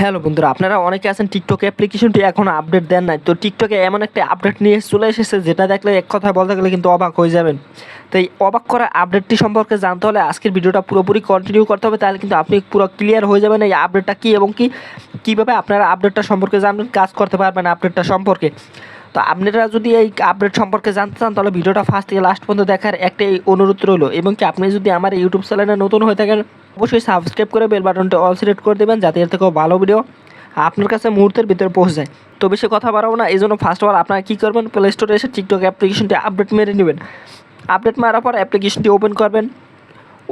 Hello বন্ধুরা, আপনারা অনেকে আছেন টিকটক অ্যাপ্লিকেশনটি এখনও আপডেট দেন নাই। তো টিকটকে এমন একটা আপডেট নিয়ে চলে এসেছে, যেটা দেখলে এক কথা বলতে গেলে কিন্তু অবাক হয়ে যাবেন। তো এই অবাক করা আপডেটটি সম্পর্কে জানতে হলে আজকের ভিডিওটা পুরোপুরি কন্টিনিউ করতে হবে, তাহলে কিন্তু আপনি পুরো ক্লিয়ার হয়ে যাবেন এই আপডেটটা কী এবং কি, কীভাবে আপনারা আপডেটটা সম্পর্কে জানবেন, কাজ করতে পারবেন আপডেটটা সম্পর্কে। তো আপনারা যদি এই আপডেট সম্পর্কে জানতে চান, তাহলে ভিডিওটা ফার্স্ট থেকে লাস্ট পর্যন্ত দেখার একটাই অনুরোধ রইল। এবং কি আপনি যদি আমার ইউটিউব চ্যানেলে নতুন হয়ে থাকেন অবশ্যই সাবস্ক্রাইব করে বেল বাটনটা অল সিলেক্ট করে দেবেন যাতে এর থেকেও ভালো ভিডিও আপনার কাছে মুহূর্তের ভিতরে পৌঁছে যায়। তো বেশি কথা বাড়াবো না, এই জন্য ফার্স্ট অফ অল আপনারা কী করবেন প্লে স্টোরে এসে টিকটক অ্যাপ্লিকেশনটি আপডেট মেরে নেবেন। আপডেট মারার পর অ্যাপ্লিকেশনটি ওপেন করবেন।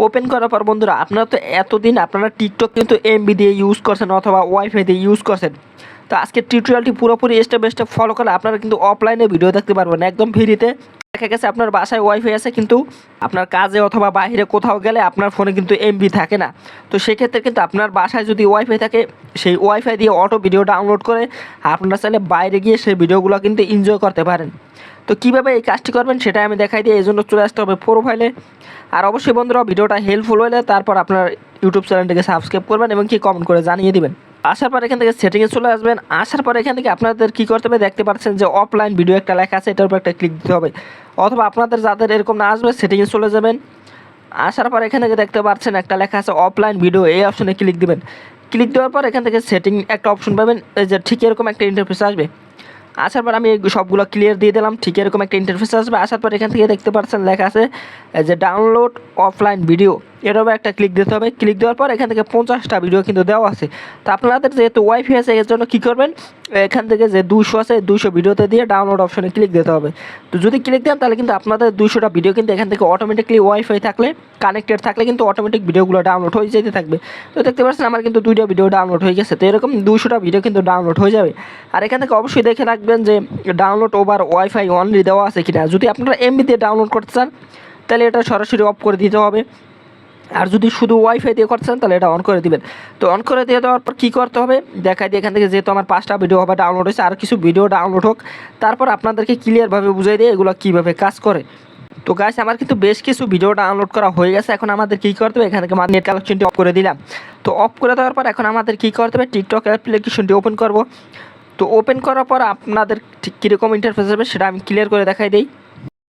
ওপেন করার পর বন্ধুরা, আপনারা তো এতদিন আপনারা টিকটক কিন্তু এমবি দিয়ে ইউজ করছেন অথবা ওয়াইফাই দিয়ে ইউজ করছেন। তো আজকে টিউটোরিয়ালটি পুরোপুরি স্টেপ বাই স্টেপ ফলো করলে আপনারা কিন্তু অফলাইনে ভিডিও দেখতে পারবেন, একদম ফ্রিতে দেখা গেছে আপনার বাসায় ওয়াইফাই আছে কিন্তু আপনার কাজে অথবা বাইরে কোথাও গেলে আপনার ফোনে কিন্তু এমবি থাকে না। তো সেক্ষেত্রে কিন্তু আপনার বাসায় যদি ওয়াইফাই থাকে, সেই ওয়াইফাই দিয়ে অটো ভিডিও ডাউনলোড করে আপনারা চাইলে বাইরে গিয়ে সেই ভিডিওগুলো কিন্তু এনজয় করতে পারেন। তো কীভাবে এই কাজটি করবেন সেটা আমি দেখাই দিই এই জন্য চলে আসতে হবে প্রোফাইলে আর অবশ্যই বন্ধুরা, ভিডিওটা হেল্পফুল হলে তারপর আপনার ইউটিউব চ্যানেলটিকে সাবস্ক্রাইব করবেন এবং কি কমেন্ট করে জানিয়ে দিবেন। আসার পর এখান থেকে সেটিংয়ে চলে আসবেন। আসার পর এখান থেকে আপনাদের কী করতে হবে? দেখতে পাচ্ছেন যে অফলাইন ভিডিও একটা লেখা আছে, এটার উপর একটা ক্লিক দিতে হবে। অথবা আপনাদের যাদের এরকম না আসবে সেটিংয়ে চলে যাবেন। আসার পর এখান থেকে দেখতে পাচ্ছেন একটা লেখা আছে অফলাইন ভিডিও এই অপশনে ক্লিক দিবেন। ক্লিক দেওয়ার পর এখান থেকে সেটিং একটা অপশন পাবেন, এই যে ঠিক এরকম একটা ইন্টারফেস আসবে। আসার পর আমি সবগুলো ক্লিয়ার দিয়ে দিলাম, ঠিক এরকম একটা ইন্টারফেস আসবে। আসার পর এখান থেকে দেখতে পাচ্ছেন লেখা আছে যে ডাউনলোড অফলাইন ভিডিও এর একটা ক্লিক দিতে হবে। ক্লিক দেওয়ার পর এখান থেকে পঞ্চাশটা ভিডিও কিন্তু দেওয়া আছে। তো আপনাদের যেহেতু ওয়াইফাই আছে, এর জন্য কী করবেন? এখান থেকে যে দুশো আছে দুশো ভিডিওতে দিয়ে ডাউনলোড অপশনে ক্লিক দিতে হবে। তো যদি ক্লিক দেন, তাহলে কিন্তু আপনাদের দুশোটা ভিডিও কিন্তু এখান থেকে অটোমেটিকলি ওয়াইফাই থাকলে কানেক্টেড থাকলে কিন্তু অটোমেটিক ভিডিওগুলো ডাউনলোড হয়ে যেতে থাকবে। তো দেখতে পাচ্ছেন, আমার কিন্তু দুইটা ভিডিও ডাউনলোড হয়ে গেছে। তো এরকম দুশোটা ভিডিও কিন্তু ডাউনলোড হয়ে যাবে। আর এখান থেকে অবশ্যই দেখে রাখবেন যে ডাউনলোড ওভার ওয়াইফাই অনলি দেওয়া আছে কিনা। যদি আপনারা এমবি দিয়ে ডাউনলোড করতে চান, তাহলে এটা সরাসরি অফ করে দিতে হবে। আর যদি শুধু ওয়াইফাই দিয়ে করছেন তাহলে এটা অন করে দিবেন। তো অন করে দিয়ে দেওয়ার পর কী করতে হবে? দেখাই দিয়ে এখান থেকে যেহেতু আমার পাঁচটা ভিডিও হবে ডাউনলোড হয়েছে, আর কিছু ভিডিও ডাউনলোড হোক। তারপর আপনাদেরকে ক্লিয়ারভাবে বুঝিয়ে দিয়ে এগুলো কীভাবে কাজ করে। তো গাছ আমার কিন্তু বেশ কিছু ভিডিও ডাউনলোড করা হয়ে গেছে। এখন আমাদের কী করতে হবে? এখান থেকে আমার নেট কালেকশনটি অফ করে দিলাম। তো অফ করে দেওয়ার পর এখন আমাদের কী করতে হবে? টিকটক অ্যাপ্লিকেশনটি ওপেন করব। তো ওপেন করার পর আপনাদের ঠিক কীরকম ইন্টারফেস হবে সেটা আমি ক্লিয়ার করে দেখাই দিই।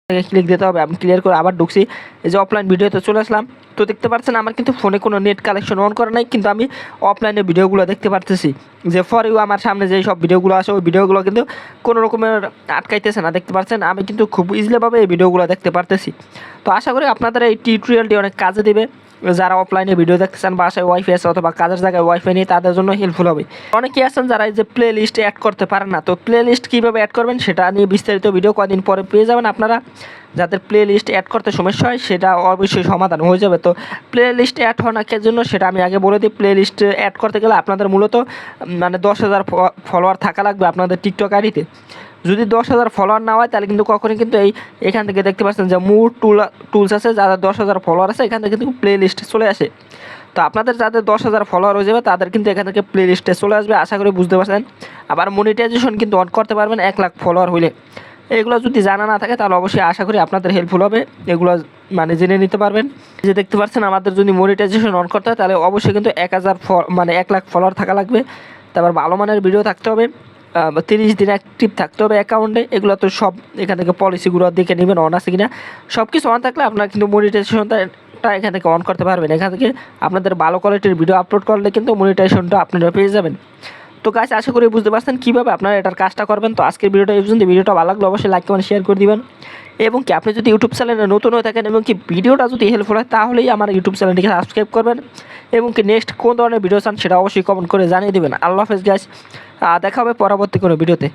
ক্লিক দিতে হবে, আমি ক্লিয়ার করে আবার ঢুকছি। এই যে অফলাইন ভিডিওতে চলে আসলাম। তো দেখতে পাচ্ছেন আমার কিন্তু ফোনে কোনো নেট কালেকশন অন করা নাই, কিন্তু আমি অফলাইনে ভিডিওগুলো দেখতে পারতেছি। যে ফর ইউ আমার সামনে যে সব ভিডিওগুলো আছে, ওই ভিডিওগুলো কিন্তু কোনো রকমের আটকাইতেছে না। দেখতে পাচ্ছেন, আমি কিন্তু খুব ইজিলিভাবে এই ভিডিওগুলো দেখতে পারতেছি। তো আশা করি আপনাদের এই টিউটোরিয়ালটি অনেক কাজে দেবে। যারা অফলাইনে ভিডিও দেখতে চান বাসায় ওয়াইফাই আছে অথবা কাজের জায়গায় ওয়াইফাই নেই, তাদের জন্য হেল্পফুল হবে। অনেকেই আছেন যারা এই যে প্লে লিস্টে অ্যাড করতে পারেন না। তো প্লে লিস্ট কীভাবে অ্যাড করবেন, সেটা নিয়ে বিস্তারিত ভিডিও কদিন পরে পেয়ে যাবেন আপনারা। যাদের প্লে লিস্ট অ্যাড করতে সমস্যা হয়, সেটা অবশ্যই সমাধান হয়ে যাবে। তো প্লে লিস্ট অ্যাড হওয়ার জন্য সেটা আমি আগে বলে দিই প্লে লিস্ট অ্যাড করতে গেলে আপনাদের মূলত মানে দশ হাজার ফলোয়ার থাকা লাগবে আপনাদের টিকটক আইডিতে। যদি দশ হাজার ফলোয়ার না হয়, তাহলে কিন্তু কখনই কিন্তু এই, এখান থেকে দেখতে পাচ্ছেন যে মুড টুল টুলস আছে, যাদের দশ হাজার ফলোয়ার আছে, এখান থেকে কিন্তু প্লে লিস্টে চলে আসে। তো আপনাদের যাদের দশ হাজার ফলোয়ার হয়ে যাবে, তাদের কিন্তু এখান থেকে প্লে লিস্টে চলে আসবে, আশা করি বুঝতে পারছেন। আবার মনিটাইজেশন কিন্তু অন করতে পারবেন এক লাখ ফলোয়ার হইলে। এগুলো যদি জানা না থাকে, তাহলে অবশ্যই আশা করি আপনাদের হেল্পফুল হবে। এগুলো মানে জেনে নিতে পারবেন। যে দেখতে পাচ্ছেন, আমাদের যদি মনিটাইজেশন অন করতে হয়, তাহলে অবশ্যই কিন্তু এক হাজার মানে এক লাখ ফলোয়ার থাকা লাগবে। তারপর ভালো মানের ভিডিও থাকতে হবে। তিরিশ দিন অ্যাক্টিভ থাকতে হবে অ্যাকাউন্টে এগুলো তো সব এখান থেকে পলিসিগুলো দেখে নেবেন অন আছে কি না সব কিছু অন থাকলে আপনারা কিন্তু মনিটাইজেশনটা এখান থেকে অন করতে পারবেন। এখান থেকে আপনাদের ভালো কোয়ালিটির ভিডিও আপলোড করলে কিন্তু মনিটাইজেশনটা আপনারা পেয়ে যাবেন। তো গাছ আশা করি বুঝতে পারছেন কীভাবে আপনারা এটার কাজটা করবেন। তো আজকের ভিডিওটা এই পর্যন্ত। ভিডিওটা ভালো লাগলে অবশ্যই লাইক কমেন্ট শেয়ার করে দিবেন। এবং কি আপনি যদি ইউটিউব চ্যানেলে নতুন হয়ে থাকেন এবং কি ভিডিওটা যদি হেল্পফুল হয়, তাহলেই আমার ইউটিউব চ্যানেলটিকে সাবস্ক্রাইব করবেন। এবং কি নেক্সট কোন ধরনের ভিডিও চান সেটা অবশ্যই কমেন্ট করে জানিয়ে দেবেন। আল্লাহ হাফেজ গাছ দেখা হবে পরবর্তী কোনো ভিডিওতে